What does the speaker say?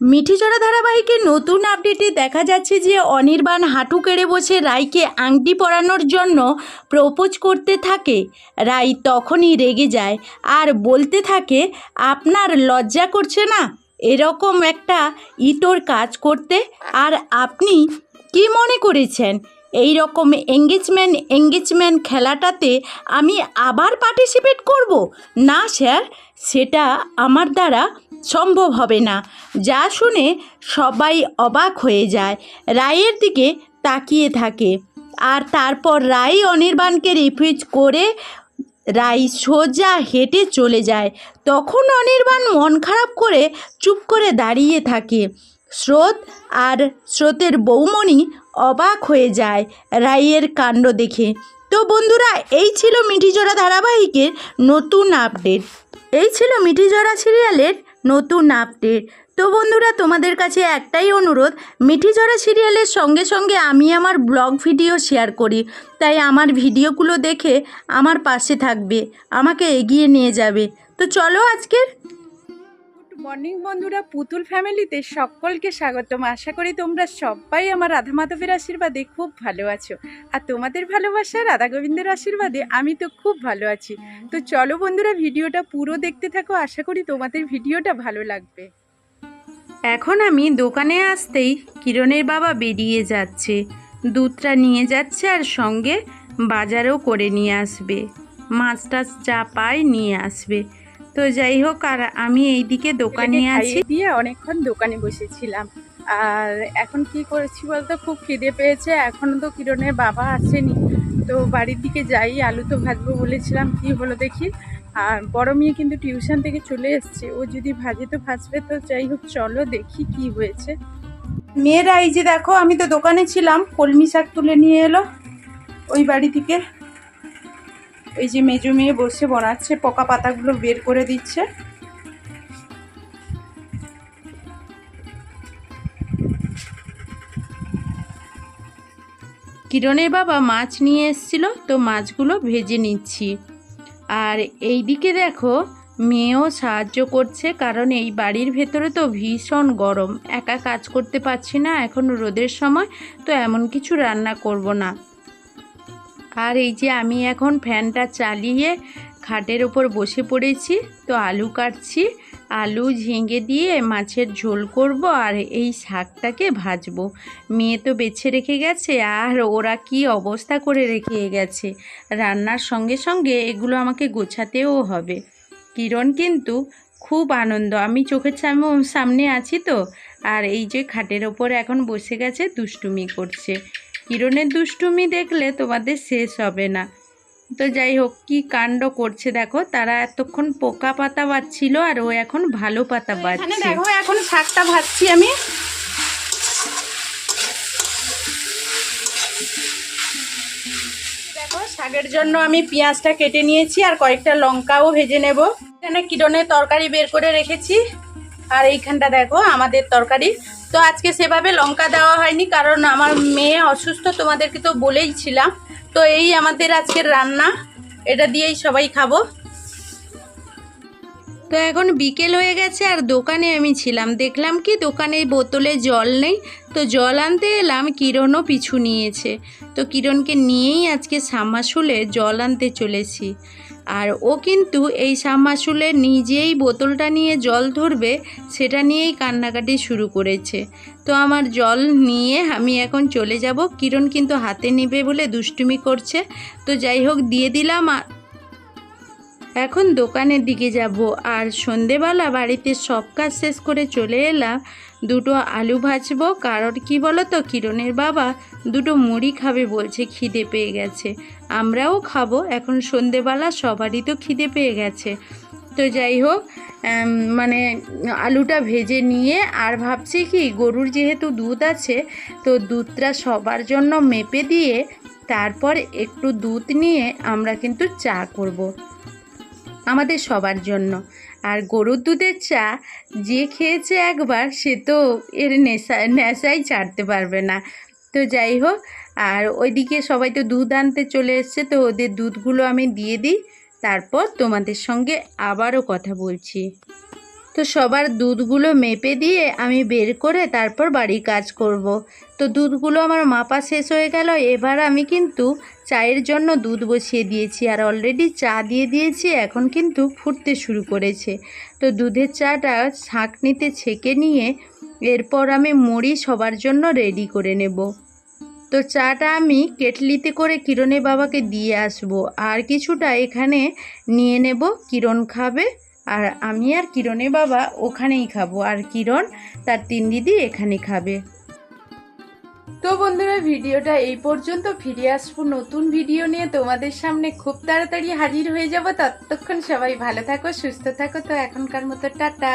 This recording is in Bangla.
মিঠিচড়া ধারাবাহিকে নতুন আপডেটে দেখা যাচ্ছে যে অনির্বাণ হাঁটু কেড়ে বসে রাইকে আংটি পরানোর জন্য প্রপোজ করতে থাকে। রাই তখনই রেগে যায় আর বলতে থাকে, আপনার লজ্জা করছে না? এরকম একটা ইটোর কাজ করতে? আর আপনি কি মনে করেছেন? এই রকম এঙ্গেজমেন্ট এঙ্গেজমেন্ট খেলাটাতে আমি আবার পার্টিসিপেট করব? না স্যার সেটা আমার দ্বারা সম্ভব হবে না। যা শুনে সবাই অবাক হয়ে যায়। রায়ের দিকে তাকিয়ে থাকে। আর তারপর রাই অনির্বাণকে রিফিউজ করে রাই সোজা হেঁটে চলে যায়। তখন অনির্বাণ মন খারাপ করে চুপ করে দাঁড়িয়ে থাকে। স্রোত আর স্রোতের বৌমণি অবাক হয়ে যায় রাইয়ের কাণ্ড দেখে। তো বন্ধুরা, এই ছিল মিঠিজোড়া ধারাবাহিকের নতুন আপডেট। এই ছিল মিঠিজোড়া সিরিয়ালের নতুন আপডেট তো বন্ধুরা, তোমাদের কাছে একটাই অনুরোধ, মিঠিঝরা সিরিয়ালের সঙ্গে সঙ্গে আমি আমার ব্লগ ভিডিও শেয়ার করি। তাই আমার ভিডিওগুলো দেখে আমার পাশে থাকবে, আমাকে এগিয়ে নিয়ে যাবে। তো চলো আজকের মর্নিং বন্ধুরা, পুতুল ফ্যামিলিতে সকলকে স্বাগতম। আশা করি তোমরা সবাই আমার রাধা মাধবের আশীর্বাদে খুব ভালো আছো। আর তোমাদের ভালোবাসা, রাধা গোবিন্দের আশীর্বাদে আমি তো খুব ভালো আছি। তো চলো বন্ধুরা, ভিডিওটা পুরো দেখতে থাকো। আশা করি তোমাদের ভিডিওটা ভালো লাগবে। এখন আমি দোকানে আসতেই কিরণের বাবা বেরিয়ে যাচ্ছে। দুধটা নিয়ে যাচ্ছে আর সঙ্গে বাজারও করে নিয়ে আসবে। মাছ টাছ যা পায় নিয়ে আসবে। তো যাই হোক আর আমি এইদিকে দোকানে আছি। দিয়ে অনেকক্ষণ দোকানে বসেছিলাম। আর এখন কি করেছি বলতো খুব খিদে পেয়েছে। এখনও তো কিরণের বাবা আসেনি। তো বাড়ির দিকে যাই আলু তো ভাজবো বলেছিলাম কি হলো দেখি। আর বড় মেয়ে কিন্তু টিউশন থেকে চলে এসছে। ও যদি ভাজে তো ভাজবে তো যাই হোক চলো দেখি কি হয়েছে। মেয়েরা এই যে দেখো আমি তো দোকানে ছিলাম। কলমি শাক তুলে নিয়ে এলো ওই বাড়ি থেকে। এই যে মেজো মেয়ে বসে বানাচ্ছে, পোকা পাতাগুলো বের করে দিচ্ছে। কিরণের বাবা মাছ নিয়ে এসেছিল, তো মাছগুলো ভেজে নিচ্ছি। আর এই দিকে দেখো, মেয়েও সাহায্য করছে, কারণ এই বাড়ির ভেতরে তো ভীষণ গরম। একা কাজ করতে পারছি না, এখন রোদের সময়, তো এমন কিছু রান্না করব না। আর এই যে আমি এখন ফ্যানটা চালিয়ে খাটের ওপর বসে পড়েছি, তো আলু কাটছি। আলু ঝিঙে দিয়ে মাছের ঝোল করব আর এই শাকটাকে ভাজবো। মেয়ে তো বেছে রেখে গেছে, আর ওরা কি অবস্থা করে রেখে গেছে? রান্নার সঙ্গে সঙ্গে এগুলো আমাকে গোছাতেও হবে। কিরণ কিন্তু খুব আনন্দ, আমি চোখের সাম- সামনে আছি তো। আর এই যে খাটের ওপর এখন বসে গেছে, দুষ্টুমি করছে। কিরণের দুষ্টুমি দেখলে তোমাদের শেষ হবে না। তো যাই হোক কি কাণ্ড করছে দেখো তারা এতক্ষণ পোকা পাতা বাচ্ছিল আর ও এখন ভালো পাতা বাচ্ছে। দেখো এখন শাকটা ভাজছি আমি। দেখো শাকের জন্য আমি পেঁয়াজটা কেটে নিয়েছি আর কয়েকটা লঙ্কাও ভেজে নেব। এখানে কিরণের তরকারি বের করে রেখেছি। আর এইখানটা দেখো আমাদের তরকারি। তো আজকে সেভাবে লঙ্কা দেওয়া হয়নি, কারণ আমার মেয়ে অসুস্থ, তোমাদেরকে তো বলেই ছিলাম। তো এই আমাদের আজকের রান্না, এটা দিয়েই সবাই খাব। তো এখন বিকেল হয়ে গেছে, আর দোকানে আমি ছিলাম। দেখলাম কি, দোকানে বোতলে জল নেই, তো জল আনতে এলাম, কিরণও পিছু নিয়েছে। তো কিরণকে নিয়েই আজকে সামাসুলে জল আনতে চলেছি। আর ও কিন্তু এই শামাসুলে নিজেই বোতলটা নিয়ে জল ধরবে, সেটা নিয়েই কান্নাকাটি শুরু করেছে। তো আমার জল নিয়ে আমি এখন চলে যাব। কিরণ কিন্তু হাতে নিবে বলে দুষ্টুমি করছে। তো যাই হোক, দিয়ে দিলাম এখন দোকানের দিকে যাব। আর সন্ধেবেলা বাড়িতে সব কাজ শেষ করে চলে এলাম। দুটো আলু ভাজবো, কারণ কি বলো তো কিরণের বাবা দুটো মুড়ি খাবে বলছে, খিদে পেয়ে গেছে। আমরাও খাব, এখন সন্ধেবেলা সবারই তো খিদে পেয়ে গেছে। তো যাই হোক মানে আলুটা ভেজে নিয়ে, আর ভাবছি কি, গরুর যেহেতু দুধ আছে, তো দুধটা সবার জন্য মেপে দিয়ে, তারপর একটু দুধ নিয়ে আমরা কিন্তু চা করব। আমাদের সবার জন্য। আর গরুর দুধের চা যে খেয়েছে একবার, সে তো এর নেশা, নেশাই ছাড়তে পারবে না। তো যাই হোক, আর ওইদিকে সবাই তো দুধ আনতে চলে এসছে, তো ওদের দুধগুলো আমি দিয়ে দিই। তারপর তোমাদের সঙ্গে আবারও কথা বলছি। তো সবার দুধগুলো মেপে দিয়ে আমি বের করে তারপর বাড়ির কাজ করব। তো দুধগুলো আমার মাপা শেষ হয়ে গেল, এবার আমি কিন্তু চায়ের জন্য দুধ বসিয়ে দিয়েছি আর অলরেডি চা দিয়ে দিয়েছি, এখন কিন্তু ফুটতে শুরু করেছে। তো দুধের চাটা ছাঁকনিতে ছেঁকে নিয়ে এরপর আমি মুড়ি সবার জন্য রেডি করে নেব। তো চাটা আমি কেটলিতে করে কিরণের বাবাকে দিয়ে আসব, আর কিছুটা এখানে নিয়ে নেব, কিরণ খাবে। আর আমি আর কিরণে বাবা ওখানেই খাব, আর কিরণ তার তিন দিদি এখানে খাবে। তো বন্ধুরা, ভিডিওটা এই পর্যন্ত। ফিরে আসব নতুন ভিডিও নিয়ে। তোমাদের সামনে খুব তাড়াতাড়ি হাজির হয়ে যাব। ততক্ষণ সবাই ভালো থাকো, সুস্থ থাকো। তো এখনকার মতো টাটা।